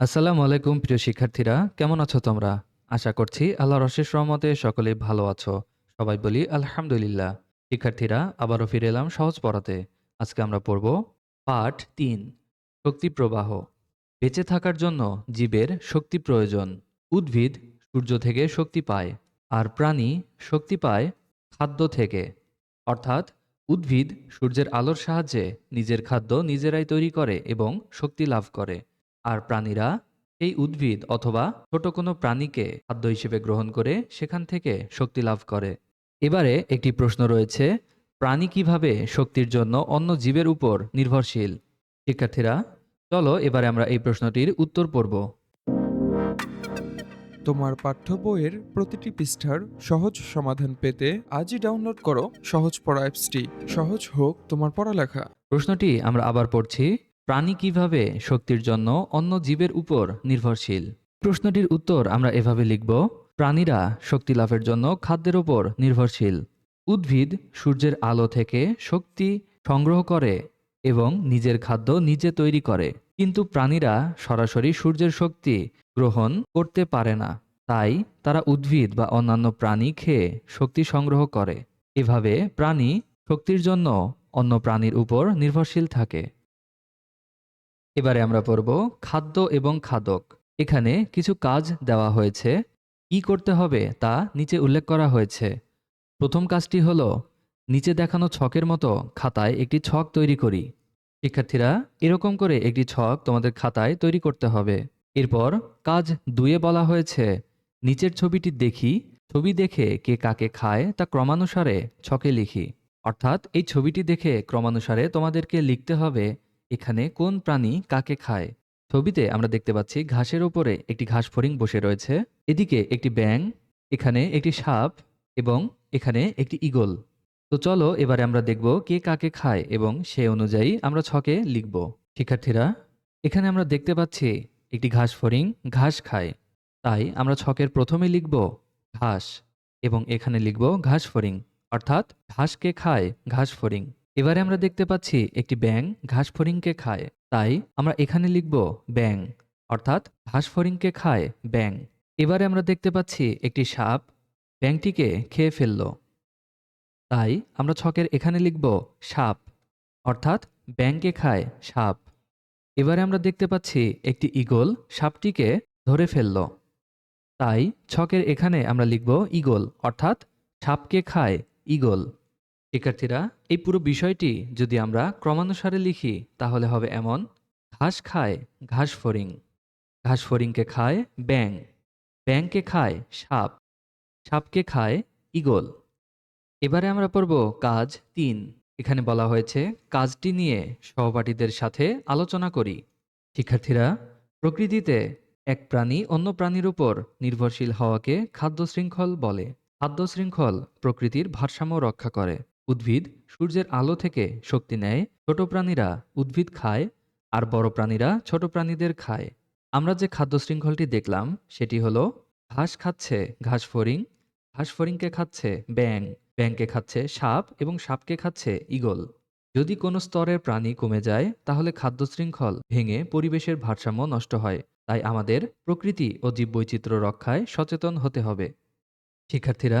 আসসালামু আলাইকুম, প্রিয় শিক্ষার্থীরা। কেমন আছো তোমরা? আশা করছি আল্লাহর অশেষ রহমতে সকলেই ভালো আছো। সবাই বলি আলহামদুলিল্লাহ। শিক্ষার্থীরা, আবারও ফিরে এলাম সহজ পড়াতে। আজকে আমরা পড়ব পাঠ তিন, শক্তি প্রবাহ। বেঁচে থাকার জন্য জীবের শক্তি প্রয়োজন। উদ্ভিদ সূর্য থেকে শক্তি পায়, আর প্রাণী শক্তি পায় খাদ্য থেকে। অর্থাৎ, উদ্ভিদ সূর্যের আলোর সাহায্যে নিজের খাদ্য নিজেরাই তৈরি করে এবং শক্তি লাভ করে। আর প্রাণীরা এই উদ্ভিদ অথবা ছোট কোনো প্রাণীকে খাদ্য হিসেবে গ্রহণ করে সেখান থেকে শক্তি লাভ করে। এবারে একটি প্রশ্ন রয়েছে প্রাণী কীভাবে শক্তির জন্য অন্য জীবের উপর নির্ভরশীল? শিক্ষার্থীরা চলো এবারে আমরা এই প্রশ্নটির উত্তর পড়ব। তোমার পাঠ্য বইয়ের প্রতিটি পৃষ্ঠার সহজ সমাধান পেতে আজই ডাউনলোড করো সহজ পড়া অ্যাপসটি। সহজ হোক তোমার পড়ালেখা। প্রশ্নটি আমরা আবার পড়ছি প্রাণী কীভাবে শক্তির জন্য অন্য জীবের উপর নির্ভরশীল? প্রশ্নটির উত্তর আমরা এভাবে লিখব, প্রাণীরা শক্তি লাভের জন্য খাদ্যের উপর নির্ভরশীল। উদ্ভিদ সূর্যের আলো থেকে শক্তি সংগ্রহ করে এবং নিজের খাদ্য নিজে তৈরি করে। কিন্তু প্রাণীরা সরাসরি সূর্যের শক্তি গ্রহণ করতে পারে না। তাই তারা উদ্ভিদ বা অন্যান্য প্রাণী খেয়ে শক্তি সংগ্রহ করে। এভাবে প্রাণী শক্তির জন্য অন্য প্রাণীর উপর নির্ভরশীল থাকে। এবারে আমরা পড়ব খাদ্য এবং খাদক। এখানে কিছু কাজ দেওয়া হয়েছে। কি করতে হবে তা নিচে উল্লেখ করা হয়েছে। প্রথম কাজটি হল, নিচে দেখানো ছকের মতো খাতায় একটি ছক তৈরি করি। শিক্ষার্থীরা, এরকম করে একটি ছক তোমাদের খাতায় তৈরি করতে হবে। এরপর কাজ দুয়ে বলা হয়েছে, নিচের ছবিটি দেখি, ছবি দেখে কে কাকে খায় তা ক্রমানুসারে ছকে লিখি। অর্থাৎ এই ছবিটি দেখে ক্রমানুসারে তোমাদেরকে লিখতে হবে এখানে কোন প্রাণী কাকে খায়? ছবিতে আমরা দেখতে পাচ্ছি ঘাসের উপরে একটি ঘাস ফড়িং বসে রয়েছে। এদিকে একটি ব্যাং এখানে একটি সাপ এবং এখানে একটি ঈগল। তো চলো এবারে আমরা দেখব কে কাকে খায় এবং সে অনুযায়ী আমরা ছকে লিখব। শিক্ষার্থীরা, এখানে আমরা দেখতে পাচ্ছি একটি ঘাস ফড়িং ঘাস খায়। তাই আমরা ছকের প্রথমে লিখব ঘাস এবং এখানে লিখব ঘাস ফড়িং অর্থাৎ ঘাসকে খায় ঘাস ফড়িং এবারে আমরা দেখতে পাচ্ছি একটি ব্যাং ঘাস ফড়িংকে খায়। তাই আমরা এখানে লিখব ব্যাং অর্থাৎ ঘাস ফড়িংকে খায় ব্যাং এবারে আমরা দেখতে পাচ্ছি একটি সাপ ব্যাংটিকে খেয়ে ফেলল। তাই আমরা ছকের এখানে লিখব সাপ, অর্থাৎ ব্যাংকে খায় সাপ। এবারে আমরা দেখতে পাচ্ছি একটি ঈগল সাপটিকে ধরে ফেলল। তাই ছকের এখানে আমরা লিখব ঈগল, অর্থাৎ সাপকে খায় ঈগল। শিক্ষার্থীরা, এই পুরো বিষয়টি যদি আমরা ক্রমানুসারে লিখি, তাহলে হবে এমন, ঘাস খায়, ঘাস ফড়িং। ঘাস ফড়িংকে খায় ব্যাং ব্যাংকে খায় সাপ। সাপকে খায় ঈগল। এবারে আমরা পড়ব কাজ তিন। এখানে বলা হয়েছে, কাজটি নিয়ে সহপাঠীদের সাথে আলোচনা করি। শিক্ষার্থীরা, প্রকৃতিতে এক প্রাণী অন্য প্রাণীর উপর নির্ভরশীল হওয়াকে খাদ্য শৃঙ্খল বলে। খাদ্য শৃঙ্খল প্রকৃতির ভারসাম্য রক্ষা করে। উদ্ভিদ সূর্যের আলো থেকে শক্তি নেয়, ছোট প্রাণীরা উদ্ভিদ খায় আর বড় প্রাণীরা ছোট প্রাণীদের খায়। আমরা যে খাদ্য শৃঙ্খলটি দেখলাম, সেটি হলো ঘাস খাচ্ছে ঘাস ফড়িং, ঘাস ফড়িংকে খাচ্ছে ব্যাং ব্যাংকে খাচ্ছে সাপ এবং সাপকে খাচ্ছে ঈগল। যদি কোনো স্তরের প্রাণী কমে যায়, তাহলে খাদ্য শৃঙ্খল ভেঙে পরিবেশের ভারসাম্য নষ্ট হয়, তাই আমাদের প্রকৃতি ও জীববৈচিত্র্য রক্ষায় সচেতন হতে হবে। শিক্ষার্থীরা